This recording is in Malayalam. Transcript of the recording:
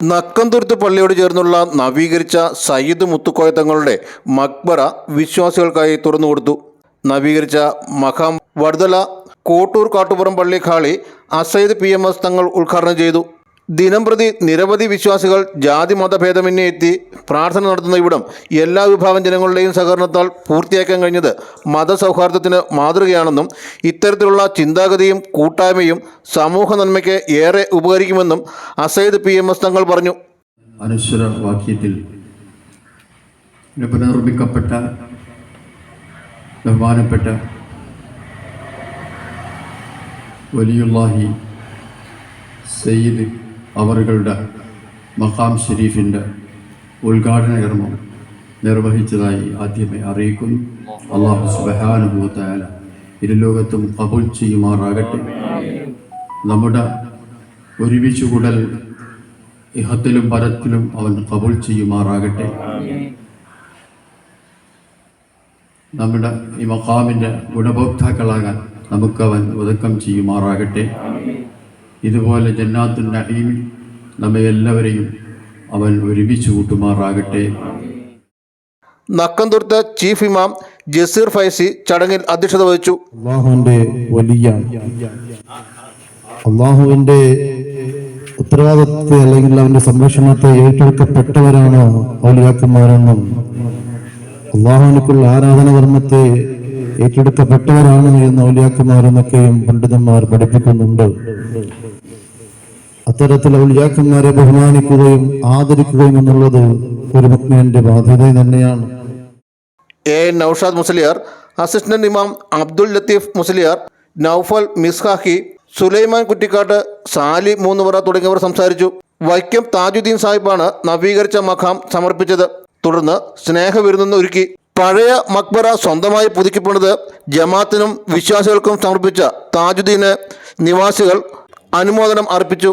നക്കന്തുരുത്ത് പള്ളിയോട് ചേർന്നുള്ള നവീകരിച്ച സയ്യിദ് മുത്തുക്കോയ തങ്ങളുടെ മക്ബറ വിശ്വാസികൾക്കായി തുറന്നു കൊടുത്തു. നവീകരിച്ച മഖാം വടുതല കോട്ടൂർ കാട്ടുപുറം പള്ളി ഖാളി Asaid P M S Thangal ഉദ്ഘാടനം ചെയ്തു. ദിനംപ്രതി നിരവധി വിശ്വാസികൾ ജാതി മതഭേദമന്യേ എത്തി പ്രാർത്ഥന നടത്തുന്ന ഇവിടം എല്ലാ വിഭാഗം ജനങ്ങളുടെയും സഹകരണത്താൽ പൂർത്തിയാക്കാൻ കഴിഞ്ഞത് മതസൗഹാർദ്ദത്തിന് മാതൃകയാണെന്നും ഇത്തരത്തിലുള്ള ചിന്താഗതിയും കൂട്ടായ്മയും സമൂഹ നന്മയ്ക്ക് ഏറെ ഉപകരിക്കുമെന്നും Asaid P M S Thangal പറഞ്ഞു. അനശ്വര വാക്യത്തിൽ പുനർമ്മിക്കപ്പെട്ട ബഹുമാനപ്പെട്ട വലിയുള്ളാഹി സയ്യിദ് അവറുകളുടെ മഖാം ഷെരീഫിന്റെ ഉദ്ഘാടന കർമ്മം നിർവഹിച്ചതായി ആദ്യമേ അറിയിക്കുന്നു. അള്ളാഹു സുബഹാനുഭൂത്തായ ഇരുലോകത്തും കബൂൽ ചെയ്യുമാറാകട്ടെ. നമ്മുടെ ഒരുമിച്ച് കൂടൽ ഇഹത്തിലും പരത്തിലും അവൻ കബൂൾ ചെയ്യുമാറാകട്ടെ. നമ്മുടെ ഈ മഖാമിന്റെ ഗുണഭോക്താക്കളാകാൻ നമുക്കവൻ ഒതുക്കം ചെയ്യുമാറാകട്ടെ. ഇതുപോലെ ജന്നാത്തുൻ നഹീമിൽ നമ്മെ എല്ലാവരെയും അവൻ ഒരുമിച്ച് കൂട്ടുമാറാകട്ടെ. നക്കന്തുർത്ത ചീഫ് ഇമാം ജസീർ ഫൈസി ചടങ്ങിൽ അധ്യക്ഷത വഹിച്ചു. അള്ളാഹുവിന്റെ വലിയ അള്ളാഹുവിന്റെ ഉത്തരവാദിത്വത്തെ അല്ലെങ്കിൽ അവന്റെ സംരക്ഷണത്തെ ഏറ്റെടുക്കപ്പെട്ടവരാണ് ഔലിയാക്കന്മാരെന്നും അള്ളാഹുവിനക്കുള്ള ആരാധന കർമ്മത്തെ ഏറ്റെടുക്കപ്പെട്ടവരാണ് എന്ന് ഔലിയാക്കന്മാരെന്നൊക്കെയും പണ്ഡിതന്മാർ പഠിപ്പിക്കുന്നുണ്ട്. അത്തരത്തിൽ ഔലിയാക്കന്മാരെ ബഹുമാനിക്കുകയും ആദരിക്കുകയും എന്നുള്ളത് ഒരു മുഗ്നന്റെ ബാധ്യത തന്നെയാണ്. എ നൌഷാദ് മുസ്ലിയാർ അസിസ്റ്റന്റ് ഇമാം അബ്ദുൽ ലത്തീഫ് മുസ്ലിയാർ നൌഫൽ മിസ്ഹാഹി സുലൈമാൻ കുറ്റിക്കാട്ട് സാലി മൂന്നുപറ തുടങ്ങിയവർ സംസാരിച്ചു. വൈക്കം താജുദ്ദീൻ സാഹിബാണ് നവീകരിച്ച മഖാം സമർപ്പിച്ചത്. തുടർന്ന് സ്നേഹവിരുന്ന് ഒരുക്കി. പഴയ മക്ബറ സ്വന്തമായി പുതുക്കിപ്പണിത് ജമാത്തിനും വിശ്വാസികൾക്കും സമർപ്പിച്ച താജുദ്ദീന് നിവാസികൾ അനുമോദനം അർപ്പിച്ചു.